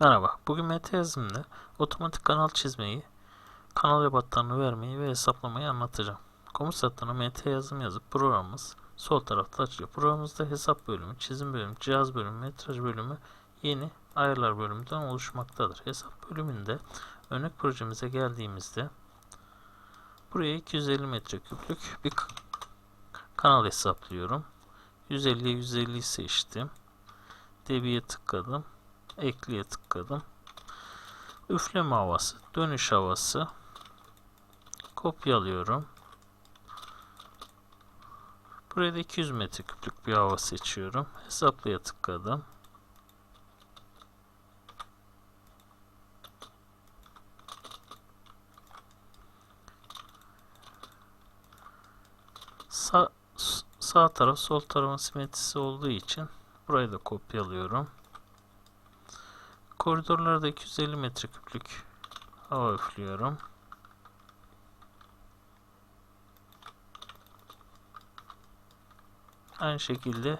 Merhaba, bugün MT yazımda otomatik kanal çizmeyi, kanal ebatlarını vermeyi ve hesaplamayı anlatacağım. Komut satırına MT yazım yazıp programımız sol tarafta açılıyor. Programımızda hesap bölümü, çizim bölümü, cihaz bölümü, metraj bölümü, yeni ayarlar bölümünden oluşmaktadır. Hesap bölümünde örnek projemize geldiğimizde buraya 250 metreküplük bir kanal hesaplıyorum. 150'ye 150'yi seçtim. Debiye tıkladım ekleye tıkladım. Üfleme havası, dönüş havası kopyalıyorum. Buraya da 200 metreküplük bir hava seçiyorum. Hesaplaya tıkladım. Sağ, sağ taraf sol tarafın simetrisi olduğu için burayı da kopyalıyorum. Koridorlarda 250 metreküplük hava üflüyorum. Aynı şekilde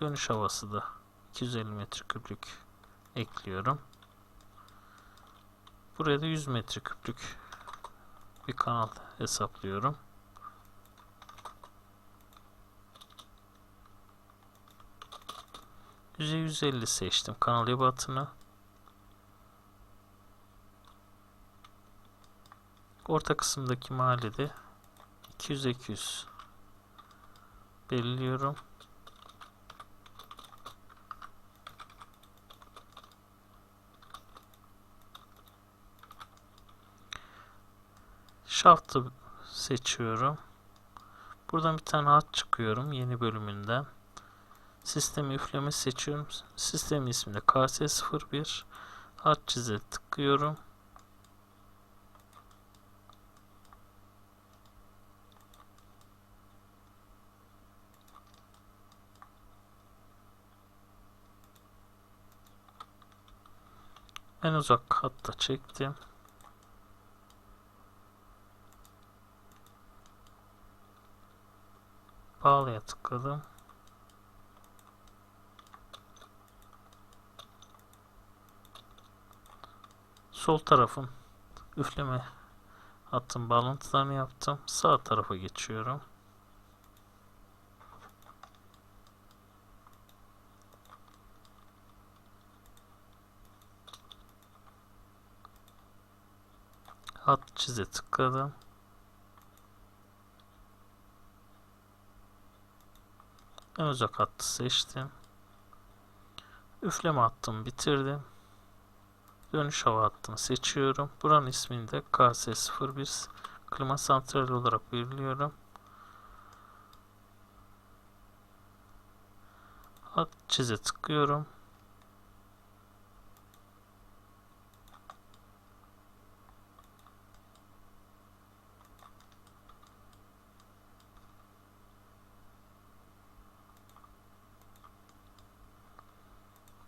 dönüş havası da 250 metreküplük ekliyorum. Buraya da 100 metreküplük bir kanal hesaplıyorum. %150 seçtim kanal ebatını. Orta kısımdaki mahallede 200-200 belirliyorum. Shaft'ı seçiyorum. Buradan bir tane hat çıkıyorum yeni bölümünden. Sistemi üfleme seçiyorum. Sistem isminde KS01 hat çize tıklıyorum. En uzak hatta çektim. Bağlaya tıkladım. Sol tarafın üfleme hattın bağlantılarını yaptım. Sağ tarafa geçiyorum. Hat çize tıkladım. En hattı seçtim. Üfleme hattımı bitirdim. Dönüş hava hattını seçiyorum. Buranın ismini de KS01 klima santrali olarak belirliyorum. Hat çize tıklıyorum.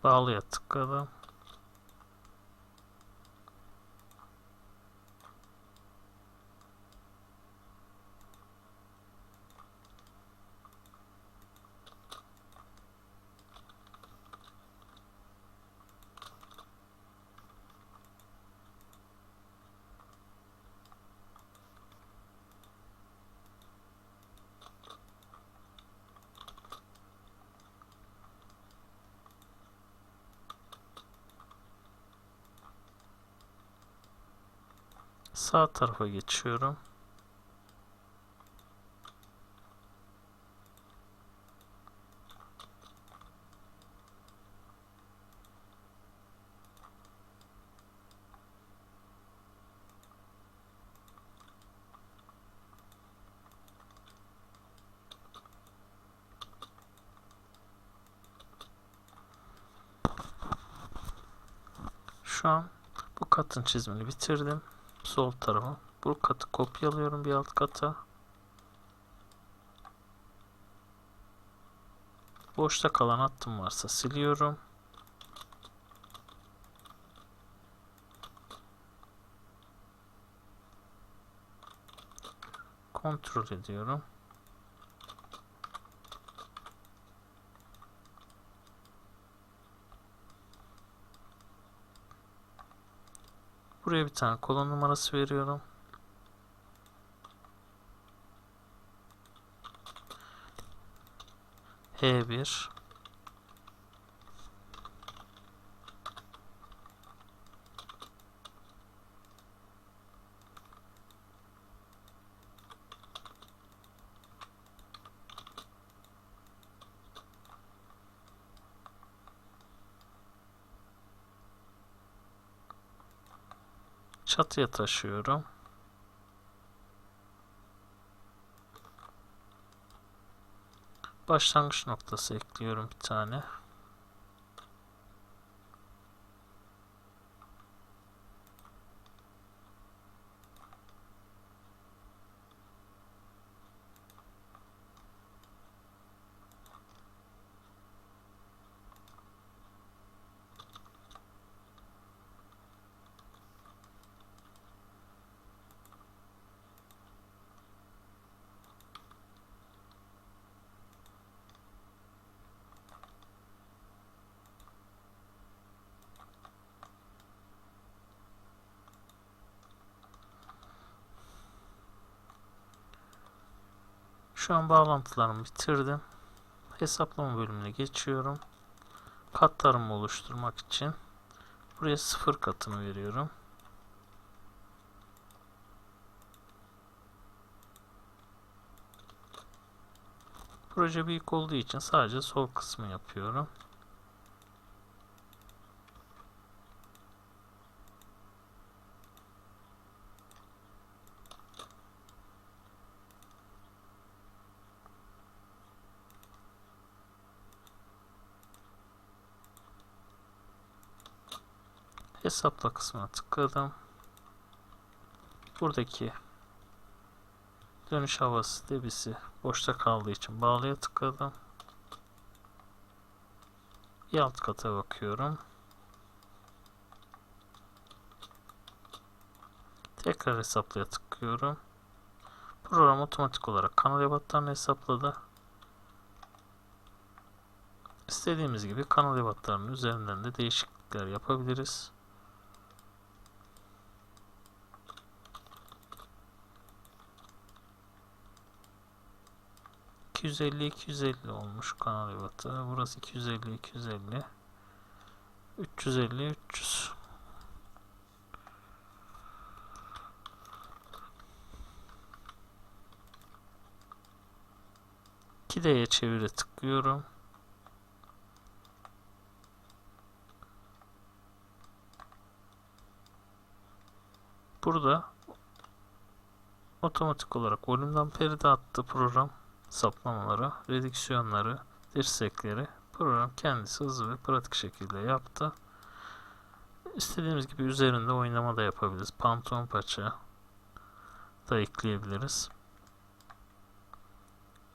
Bağlıya tıkladım. Sağ tarafa geçiyorum. Şu an bu katın çizimini bitirdim sol tarafa. Bu katı kopyalıyorum bir alt kata. Boşta kalan hattım varsa siliyorum. Kontrol ediyorum. Buraya bir tane kolon numarası veriyorum. H1 çatıya taşıyorum. Başlangıç noktası ekliyorum bir tane. Şu an bağlantılarımı bitirdim. Hesaplama bölümüne geçiyorum. Katlarımı oluşturmak için buraya sıfır katını veriyorum. Proje büyük olduğu için sadece sol kısmı yapıyorum. Hesapla kısmına tıkladım. Buradaki dönüş havası debisi boşta kaldığı için bağlıya tıkladım. Bir alt kata bakıyorum. Tekrar hesaplaya tıklıyorum. Program otomatik olarak kanal ebatlarını hesapladı. İstediğimiz gibi kanal ebatlarının üzerinden de değişiklikler yapabiliriz. 250 250 olmuş kanal ebatı. Burası 250 250 350 300 2D'ye çevire tıklıyorum. Burada otomatik olarak volümden peride attı program saplamaları, redüksiyonları, dirsekleri program kendisi hızlı ve pratik şekilde yaptı. İstediğimiz gibi üzerinde oynama da yapabiliriz. Pantolon paça da ekleyebiliriz.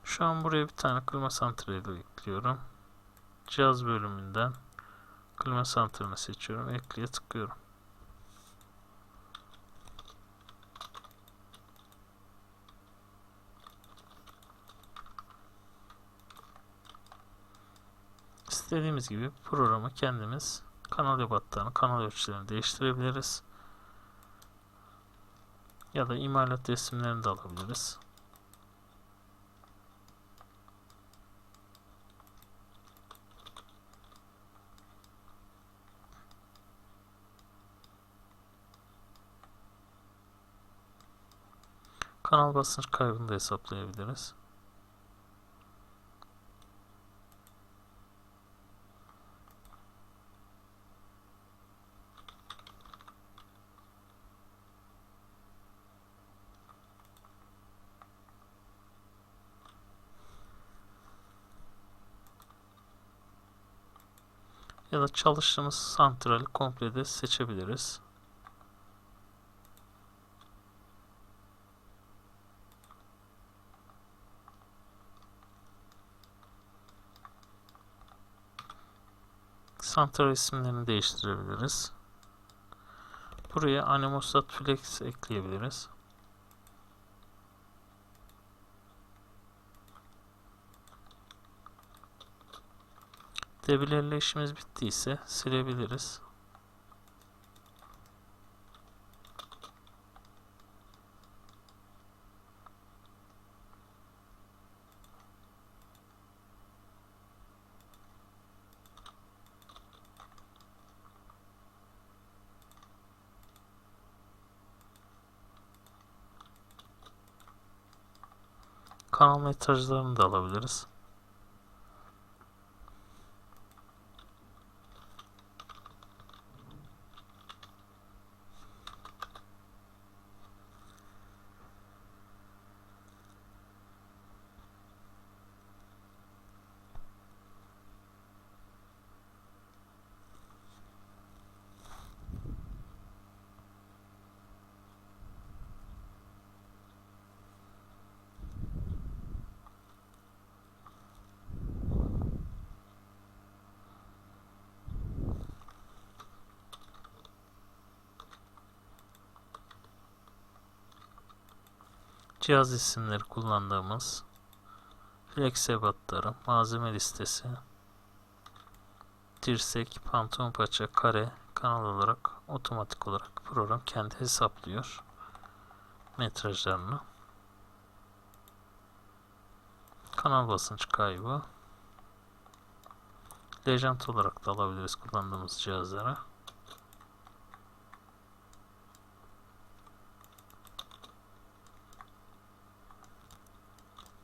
Şu an buraya bir tane klima santrali ekliyorum. Cihaz bölümünden klima santralini seçiyorum. Ekleye tıklıyorum. İstediğimiz gibi programı kendimiz kanal ebatlarını, kanal ölçülerini değiştirebiliriz. Ya da imalat resimlerini de alabiliriz. Kanal basınç kaybını da hesaplayabiliriz. Ya da çalıştığımız santrali komple de seçebiliriz. Santral isimlerini değiştirebiliriz. Buraya Animostat Flex ekleyebiliriz. Debilerle işimiz bittiyse silebiliriz. Kanal metrajlarını da alabiliriz. Cihaz isimleri kullandığımız flex ebatları, malzeme listesi, dirsek, pantolon paça, kare, kanal olarak otomatik olarak program kendi hesaplıyor metrajlarını. Kanal basınç kaybı. Legend olarak da alabiliriz kullandığımız cihazlara.